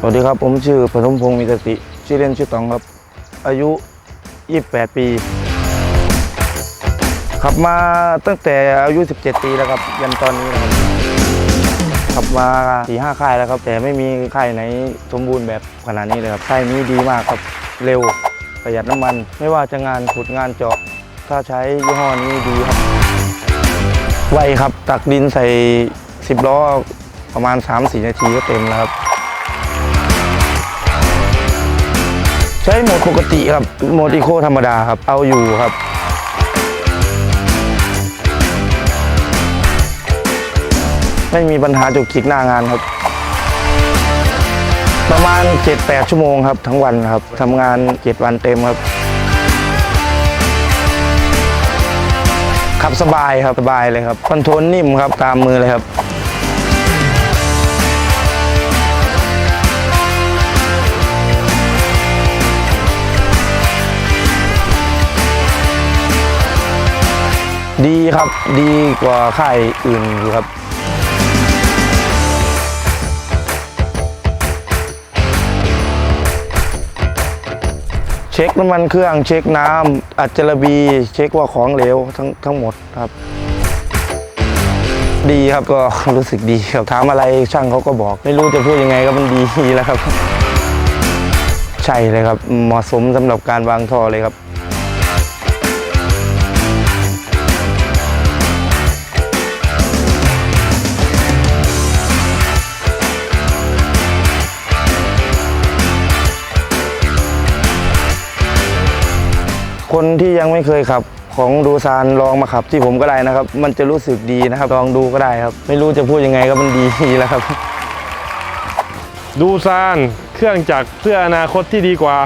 สวัสดีครับ ผมชื่อปฐมพงศ์มีสติชื่อเล่นชื่อตองครับ อายุ 28 ปี ขับมาตั้งแต่อายุ 17 ปีแล้วครับ ยันตอนนี้นะครับขับมาสี่ห้าค่ายแล้วครับ แต่ไม่มีค่ายไหนสมบูรณ์แบบขนาดนี้เลยครับค่ายนี้ดีมากครับเร็วประหยัดน้ำมัน ไม่ว่าจะงานขุดงานเจาะ ถ้าใช้ยี่ห้อนี้ดีครับ ไวครับตักดินใส่ 10 ล้อประมาณ 3-4 นาทีก็เต็มแล้วครับ ช้โหมดปกติครับโหมดอีโคธรรมดาครับ เอาอยู่ครับ ไม่มีปัญหาจุกจิกหน้างานครับ ประมาณ 7-8 ชั่วโมงครับ ทั้งวันครับทำงาน 7 วันเต็มครับ ขับสบายครับ สบายเลยครับคอนโทรลนิ่มครับ ตามมือเลยครับ ดีครับดีกว่าค่ายอื่นอยู่ครับเช็คน้ำมันเครื่องเช็คน้ำอัจจระบี เช็คว่าของเหลวทั้งทั้งหมดครับ ดีครับก็รู้สึกดีครับถามอะไรช่างเขาก็บอก ไม่รู้จะพูดยังไงก็มันดีแล้วครับ ใช่เลยครับเหมาะสมสำหรับการวางท่อเลยครับ คนที่ยังไม่เคยขับของดูซานลองมาขับที่ผมก็ได้นะครับ มันจะรู้สึกดีนะครับ ลองดูก็ได้ครับ ไม่รู้จะพูดยังไงก็มันดีแล้วครับ ดูซานเครื่องจักรเพื่ออนาคตที่ดีกว่า